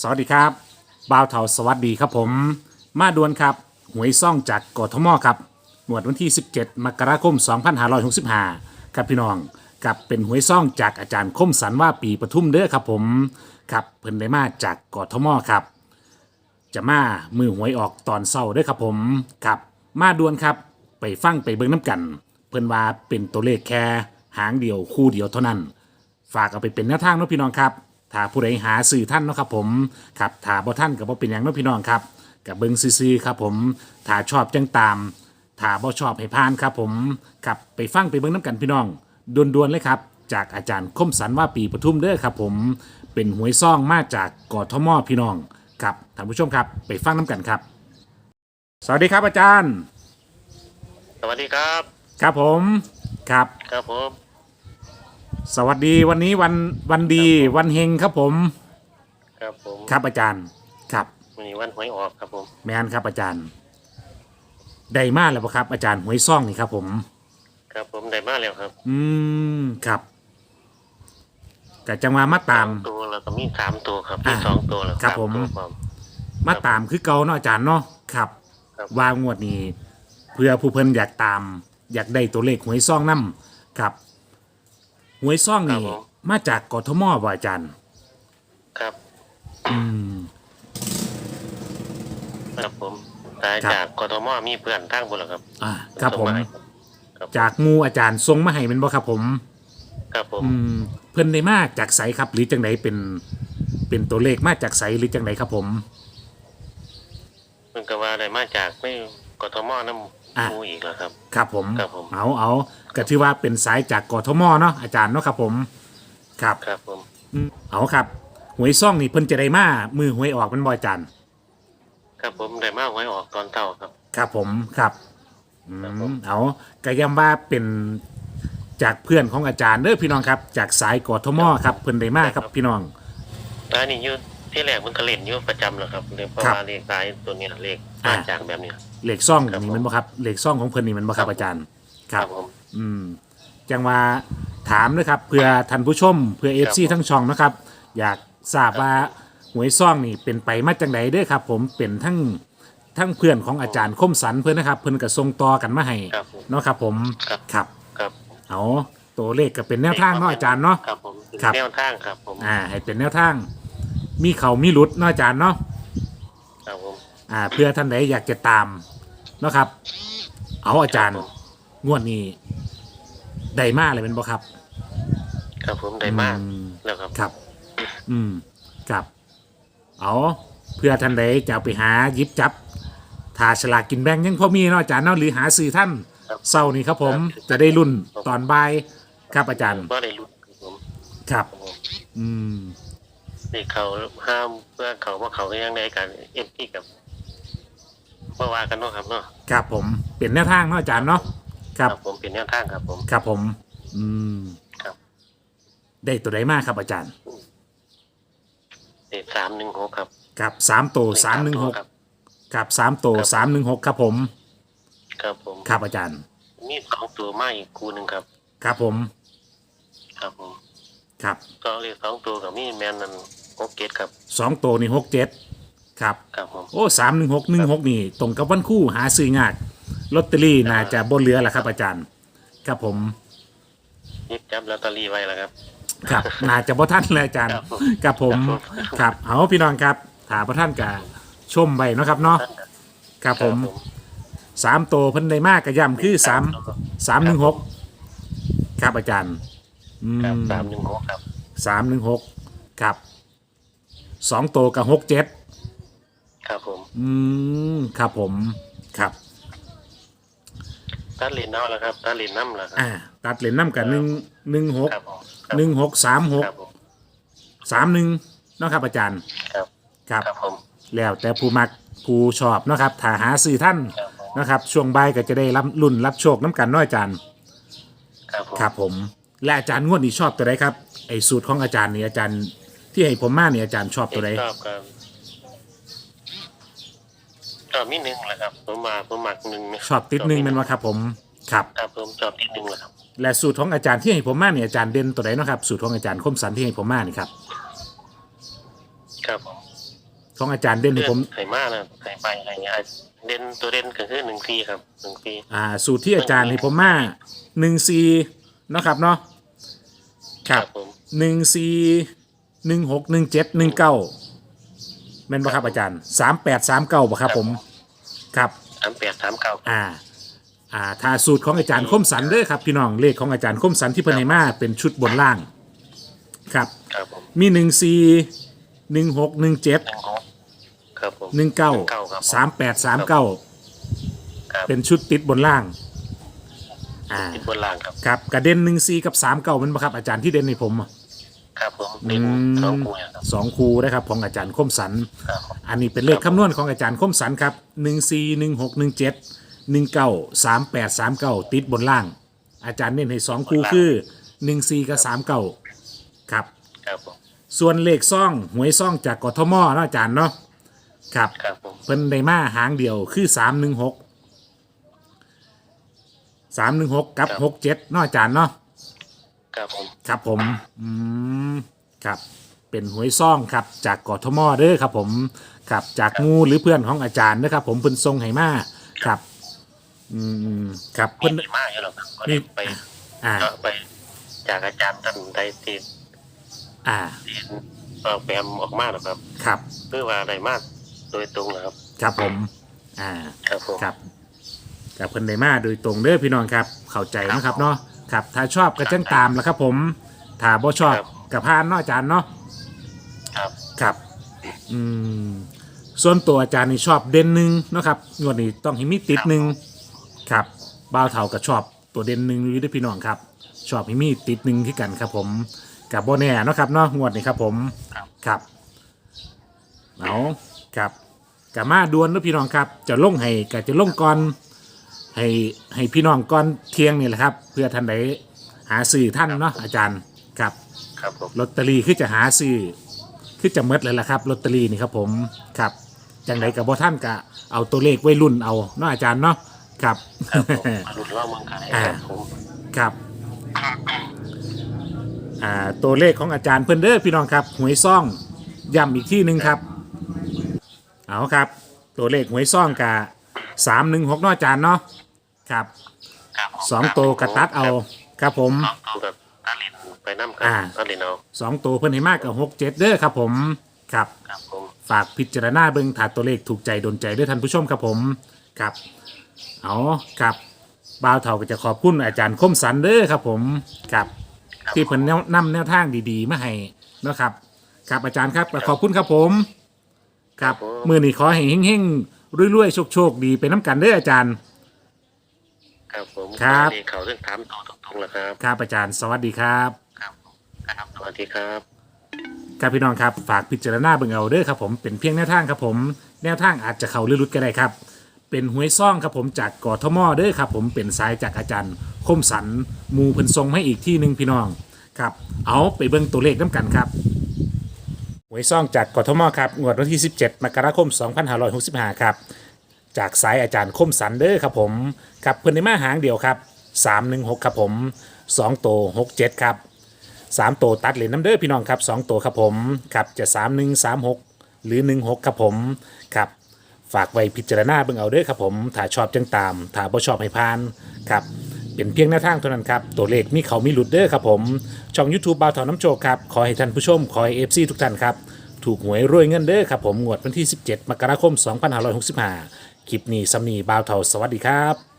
สวัสดีครับบ่าวเถาสวัสดีครับผม มาดวนครับ หวยซ่องจากกทมครับหมวดวันที่ 17 มกราคม 2565 ครับพี่น้องกับเป็นหวยซ่องจากอาจารย์คมสันว่าปีปทุมเด้อครับผมครับเพิ่นได้มาจากกทมครับ จะมามือหวยออกตอนเศร้าเด้วยครับผมครับมาดวนครับไปฟังไปเบิ่งน้ำกัน เพิ่นว่าเป็นตัวเลขแค่หางเดียวคู่เดียวเท่านั้น ฝากเอาไปเป็นแนวทางเนาะพี่น้องครับ ถ้าผู้ใดหาสื่อท่านเนาะครับผมครับถ้าบ่ท่านกับบ่เป็นอย่างเนาะพี่น้องครับกับเบิ่งซื่อๆครับผมถ้าชอบจังตามถ้าบ่ชอบให้พานครับผมครับไปฟังไปเบิ่งน้ำกันพี่น้องด่วนๆเลยครับ จากอาจารย์คมสันว่าปีปทุมเด้อครับผมเป็นหวยซ่องมาจากกทมพี่น้องครับท่านผู้ชมครับไปฟังน้ำกันครับ สวัสดีครับอาจารย์ สวัสดีครับ ครับผมครับ ครับผม สวัสดีวันนี้วันวันดีวันเฮงครับผม ครับผมครับอาจารย์ ครับวันนี้วันหวยออกครับผมแมนครับอาจารย์ ได้มาแล้วปะครับ อาจารย์หวยซ่องนี่ครับผม ครับผมได้มาแล้วครับ อืมครับกะจังหวะมาตาม ตัวแล้วก็มีสามตัวครับมีอ่าสองตัวแล้วครับสาผมตัวครับ มาตามคือเก่าเนาะอาจารย์เนาะครับ ครับวางวดนี้ เพื่อผู้เพิ่นอยากตาม อยากได้ตัวเลขหวยซ่องนํครับ หวยซ่องนี่มาจากกทมบ่อาจารย์ ครับ อืม ครับผมตายครับ จากกทมมีเพื่อนทั้งหมดแล้วครับอ่าครับผมส่งาให้ครับจากหมูอาจารย์ทรงมาให้เป็นบ่ครับผม ครับผมอืม เพิ่นได้มาจากไสครับ หรือจังไดเป็น เป็นตัวเลขมาจากไสหรือจังไดครับผมเพิ่นก็ว่าได้มาจากไม่กทมน้ อ่าำมูอีกแล้วครับ ครับผม ครับผม เอาเอาก็ถือว่าเป็นสายจากกทมเนาะอาจารย์เนาะครับผมครับครับผมอืมเอาครับ หวยซ่องนี่เพิ่นจะได้มามือหวยออกเป็นบ่อาจารย์ ครับผมได้มาหวยออกตอนเต่าครับ ครับผมครับอืครับผม มเอาก็ย้ำว่าเป็นจากเพื่อนของอาจารย์เด้อพี่น้องครับ จากสายกทมครับเพิ่นได้มาครับพี่น้องตานี่อยู่ที่แรกมันก็เล่นอยู่ประจำแล้วครับเลยเพราะครับว่าเลขตายตัวเนี้ยเลขอ่า มาจากแบบเนี้ย เหล็กซ่องครับนี่ผมมันบ่ครับเหล็กซ่องของเพิ่นนี่มันบ่ครับครับอาจารย์ผม อืมจังว่าถามนะครับเพื่อท่านผู้ชมเพื่อเอฟซีครับผม ทั้งช่องนะครับ อยากทราบว่าหวยซ่องนี่เป็นไปมาจังไดเด้อครับ ผมเป็นทั้งทั้งเพื่อนของอาจารย์คมสันเพื่อนนะครับ เพื่อนก็ส่งต่อกันมาให้ครับผม เนาะครับผมครับ ครับครับเอาตัวเลขก็เป็นแนวทางเนาะอาจารย์เนาะ ครับผมครับ แนวทางครับผมอ่าให้เป็นแนวทาง มีเขามีหลุดเนาะอาจารย์เนาะ ครับผม อ่าเพื่อท่านใดอยากจะตามเนาะครับ เอาอาจารย์ครับผมงวดนี้ได้มาเลยเป็นบ่ครับครับผมได้มากอืมแล้วครับ ครับ อืมครับเอาเพื่อท่านใดจะเอาไปหาหยิบจับทาฉลากกินแบ่งยังพอมีเนาะอาจารย์เนาะหรือหาสื่อท่านครับเศร้านี่ครับ ผมครับ จะได้รุ่นตอนบ่ายครับอาจารย์ก็ได้รู้ครับผมครับ ครับผมอืม นี่เขาห้ามเพื่อเขาว่าเขาก็ยังได้การเอ็มพีกับ เมื่อวากันเนาะครับเนาะครับผมเปลี่ยนแนวทางเนาะอาจารย์เนาะครับผมเป็นแนวทางครับผม ครับผม อืมครับ ได้ตัวใดมากครับอาจารย์เด็สามหนึ่งหกครับครับสามตัวสามหนึ่งหกครับครับสามตัวครับสามหนึ่งหกครับผม ครับผมครับอาจารย์ มีสองตัวมาอีกคูหนึ่งครับ ครับผม ครับผม ครับ ก็เลขสองตัวกับมีแมนนันโอเกตครับสองตัวนี่หกเจ็ด ครับ ครับผม โอ้สามหนึ่งหกหนึ่งหกนี่ ตรงกับวันคู่หาซื้อยากลอตเตอรี่น่าจะบนเรือแหละครับอาจารย์ ครับผมหยิบจับลอตเตอรี่ไว้แล้วครับ ครับ น่าจะบ่ท่านเลยอาจารย์ ครับผมครับผมครับเอาพี่น้องครับ ถาบ่ท่านกะชมไปเนาะครับเนาะ ครับผมสามตัวเพิ่นได้มากกระย่ำคือสามสามหนึ่งหกครับอาจารย์ อืครับมสามหนึ่งหกครับ สามหนึ่งหกครับสองตัวกับหกเจ็ด ครับผมอืมครับผม ครับ ตัดเลนเอาแล้วครับตัดเลนน้ำแล้วครับ อ่า ตัดเหรียญน้ำกันหนึ่งหนึ่งหกครับผมหนึ่งหกสามหกครับผมสามหนึ่งเนาะครับอาจารย์ ครับครับ ครับผมแล้วแต่ผู้มักผู้ชอบเนาะครับถ้าหาซื้อท่านครับผมนะครับ ช่วงบ่ายก็จะได้รับรุ่นรับโชคน้ำกันเนาะอาจารย์ ครับผมครับผม และอาจารย์งวดนี้ชอบตัวใดครับไอ้สูตรของอาจารย์นี่อาจารย์ ที่ให้ผมมาเนี่ยอาจารย์ชอบตัวใดชอบครับช อบมีหนึ่งแหละครับผมมาผมมักหนึ่งนะชอบติดหนึ่งเป็นว่าครับผมครับ ครับผมชอบที่หนึ่งแหละครับและสูตรของอาจารย์ที่ให้ผมมาเนี่ยอาจารย์เด่นตัวใดเนาะครับสูตรของอาจารย์คมสันที่ให้ผมมานี่ครับครับผมคของอาจารย์เด่นให้ผมไข่มานะไข่ไปไข่เงี้ยเด่นตัวเด่นก็คือหนึ่งซีครับหนึ่งซีอ่า สูตรที่อาจารย์ให้ผมมาหนึ่งซีเนาะครับเนาะครับผมหนึ่งซีหนึ่งหกหนึ่งเจ็ดหนึ่งเก้าแม่นบ่ครับอาจารย์สามแปดสามเก้าบ่ครับผม ครับ สามแปดสามเก้า อ่า อ่าถ้าสูตรของอาจารย์คมสันเด้อครับพี่น้องเลขของอาจารย์คมสันที่เพิ่นให้มาเป็นชุดบนล่าง ครับ ครับผมมีหนึ่งสี่หนึ่งหกหนึ่งเจ็ดหนึ่งหกครับผมหนึ่งเก้าครับสามแปดสามเก้าครับเป็นชุดติดบนล่าง อ่า ติดบนล่างครับ ครับกระเด็นหนึ่งสี่กับสามเก้ามันบ่ครับอาจารย์ที่เด่นให้ผมอะ ครับผมเป็นอืมสองคู่ครับ สองคูนะครับของอาจารย์คมสัน ครับผม อันนี้เป็นเลขคำนวณของอาจารย์คมสันครับหนึ่งสี่หนึ่งหกหนึ่งเจ็ดหนึ่งเก้าสามแปดสามเก้าติดบนล่าง อาจารย์เน้นให้สองคูคือหนึ่งสี่กับสามเก้าครับ ครับผมส่วนเลขซ่องหวยซ่องจากกทมเนาะอาจารย์เนาะครับ ครับผมเพิ่นได้มาหางเดียวคือสามหนึ่งหกสามหนึ่งหกกับหกเจ็ดเนาะอาจารย์เนาะ ครับผมครับผม อืม ครับ เป็นหวยซ่องครับ จากกทมเด้อครับ ผม ครับ จากงูหรือเพื่อนของอาจารย์นะครับ ผมเพิ่นทรงให้มาครับ อืม ครับมีเพิ่นดีมากอยู่หรอกครับก็นี่ได้ไปอ่าเจาะไป จากอาจารย์ท่านใดที่อ่า ที่ออกแบบออกมาหรอกครับครับ เพื่อว่าอะไรมากโดยตรงนะครับ ครับผม อ่า ครับผม ครับกับเพิ่นได้มาโดยตรงเด้อพี่น้องครับ เข้าใจนะครับเนาะ ครับถ้าชอบก็จังตามแหล้วครับผมถ้าบ่ชอบกับพานเนาะอาจารย์เนาะครับครับอืมส่วนตัวอาจารย์นี่ชอบเด่นหนึ่งเนาะครับงวดนี้ต้องให้มีติดหนึ่งครับบ่าวเท่าก็ชอบตัวเด่นหนึ่งอยู่ด้วยพี่น้องครับ ชอบให้มีติดหนึ่งที่กันครับผมกับโบแน่เนาะครับเนาะงวดนี้ครับผมครับเอาครับกับมาดวนเนาะพี่น้องครับ จะลงให้ก็จะลงก่อน ให้ให้พี่น้องก่อนเที่ยงนี่แหละครับ เพื่อท่านใดหาซื้อท่านเนาะอาจารย์ครับครับผมลอตเตอรี่คือจะหาซื้อคือจะหมดเลยล่ะครับลอตเตอรี่นี่ครับผมครับจังไดกับบ่ท่านกะเอาตัวเลขไว้รุ่นเอาเนาะอาจารย์เนาะครับครับผมหลุดล่อเมืองไทยครับผมครับอ่าตัวเลขของอาจารย์เพิ่นเด้อพี่น้องครับหวยซ่องย้ำอีกที่หนึ่งครับ เอาครับ ตัวเลขหวยซ่องกะสามหนึ่งหกเนาะอาจารย์เนาะ ครับ ครับผมสองตัวกระตัดเอา ครับผม สองตัวกับตาลินไปน้ำครัอ่าตาลินเอาสองตัวเพิ่นให้มากกับหกเจ็ดเด้อครับผม ครับ ครับผมฝากพิจารณาเบิ่งถ้าตัวเลขถูกใจโดนใจด้วยท่านผู้ชมครับผมครับเอาครับบ่าวเฒ่าก็จะขอบคุณอาจารย์คมสันเด้อครับผมครับที่เพิ่นแนวนำแนวทางดีๆมาให้เนาะครับ ครับอาจารย์ครับขอบคุณครับผมครับมือนี้ขอให้เฮงๆรวยๆโชคๆดีไปน้ำกันเด้ออาจารย์ ครับผมครับสวัสดีเขาเรื่องถามตัวตรงๆแล้วครับ ครับอาจารย์สวัสดีครับ ครับครับสวัสดีครับ ครับพี่น้องครับฝากพิจารณาเบิ่งเอาเด้อครับผมเป็นเพียงแนวทางครับผมแนวทางอาจจะเข้าหรือหลุดก็ได้ครับ เป็นหวยซ่องครับผมจากกทมเด้อครับผมเป็นสายจากอาจารย์ คมสันหมูเพิ่นทรงให้อีกที่หนึ่งพี่น้องครับเอาไปเบิ่งตัวเลขน้ำกันครับหวยซ่องจากกทมครับงวดวันที่ 17มกราคม 2565 ครับ จากสายอาจารย์คมสันเด้อครับผมครับเพิ่นได้มาหางเดียวครับ 316 ครับผม2โตว67 ครับสามตัวตัดเหรียญน้ำเด้อพี่น้องครับสองตัวครับผมครับจะสามหนึ่งสามหกหรือหนึ่งหกครับผมครับฝากไว้พิจารณาเบิ่งเอาเด้อครับผมถ้าชอบจังตามถ้าบ่ชอบให้พานครับเป็นเพียงแนวทางเท่านั้นครับ ตัวเลขมีเขามีหลุดเด้อครับผม ช่อง YouTube บ่าวถอนน้ำโชคครับ ขอให้ท่านผู้ชม ขอให้เอฟซีทุกท่านครับ ถูกหวยรวยเงินเด้อครับผม งวดวันที่ 17 มกราคม 2565 คลิปนี้สำนีบ่าวเทาสวัสดีครับ